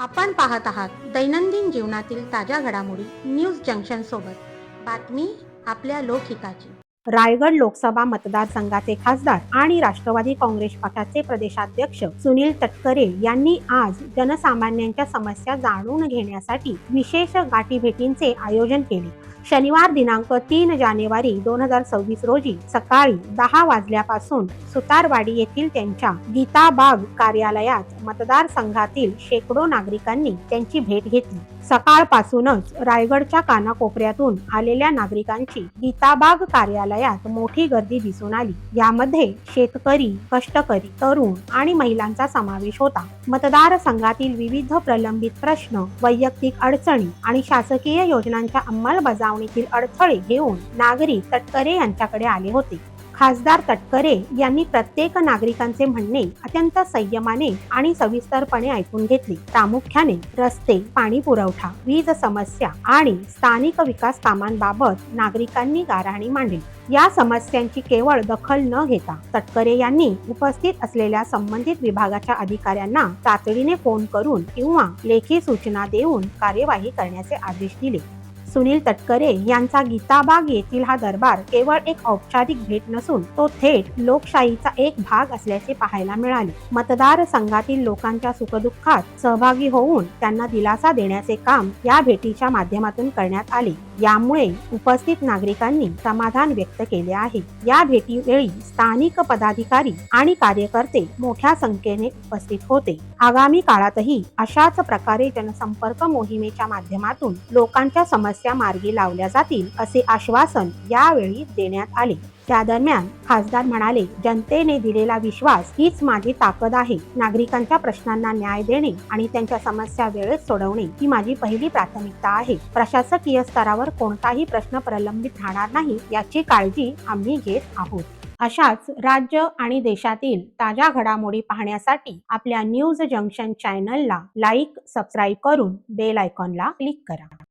आपण पाहत आहात दैनंदिन जीवनातील ताज्या घडामोडी न्यूज जंक्शन सोबत बातमी आपल्या लोकहिताची. रायगड लोकसभा मतदारसंघाचे खासदार आणि राष्ट्रवादी काँग्रेस पक्षाचे प्रदेशाध्यक्ष सुनील तटकरे यांनी आज जनसामान्यांच्या समस्या जाणून घेण्यासाठी विशेष गाठीभेटींचे आयोजन केले. शनिवार दिनांक तीन जानेवारी दोन हजार सव्वीस रोजी सकाळी दहा वाजल्यापासून सुतारवाडी येथील त्यांच्या गीताबाग कार्यालयात मतदारसंघातील शेकडो नागरिकांनी त्यांची भेट घेतली. सकाळपासूनच रायगडच्या कानाकोपऱ्यातून आलेल्या नागरिकांची गीताबाग कार्यालयात मोठी गर्दी दिसून आली. यामध्ये शेतकरी कष्टकरी तरुण आणि महिलांचा समावेश होता. मतदारसंघातील विविध प्रलंबित प्रश्न वैयक्तिक अडचणी आणि शासकीय योजनांच्या अंमलबजावणीतील अडथळे घेऊन नागरिक तटकरे यांच्याकडे आले होते. खासदार तटकरे यांनी प्रत्येक नागरिकांचे म्हणणे अत्यंत संयमाने आणि सविस्तरपणे ऐकून घेतले. प्रामुख्याने रस्ते पाणी पुरवठा वीज समस्या आणि स्थानिक विकास कामांबाबत नागरिकांनी गाराणी मांडली. या समस्यांची केवळ दखल न घेता तटकरे यांनी उपस्थित असलेल्या संबंधित विभागाच्या अधिकाऱ्यांना तातडीने फोन करून किंवा लेखी सूचना देऊन कार्यवाही करण्याचे आदेश दिले. सुनील तटकरे यांचा गीताबाग येथील हा दरबार केवळ एक औपचारिक भेट नसून तो थेट लोकशाहीचा एक भाग असल्याचे पाहायला मिळाले. मतदारसंघातील लोकांच्या सुखदुःखात सहभागी होऊन त्यांना दिलासा देण्याचे काम या भेटीच्या माध्यमातून करण्यात आले. यामुळे उपस्थित नागरिकांनी समाधान व्यक्त केले आहे. या भेटीवेळी स्थानिक पदाधिकारी आणि कार्यकर्ते मोठ्या संख्येने उपस्थित होते. आगामी काळातही अशाच प्रकारे जनसंपर्क मोहिमेच्या माध्यमातून लोकांच्या समस्या मार्गी लावल्या जातील असे आश्वासन यावेळी देण्यात आले. त्या दरम्यान खासदार म्हणाले जनतेने दिलेला विश्वास हीच माझी ताकद आहे. नागरिकांच्या प्रश्नांना न्याय देणे आणि त्यांच्या समस्या वेळेत सोडवणे ही माझी पहिली प्राथमिकता आहे. प्रशासकीय स्तरावर कोणताही प्रश्न प्रलंबित राहणार नाही याची काळजी आम्ही घेत आहोत. अशाच राज्य आणि देशातील ताज्या घडामोडी पाहण्यासाठी आपल्या न्यूज जंक्शन चॅनलला लाईक सबस्क्राईब करून बेल आयकॉनला क्लिक करा.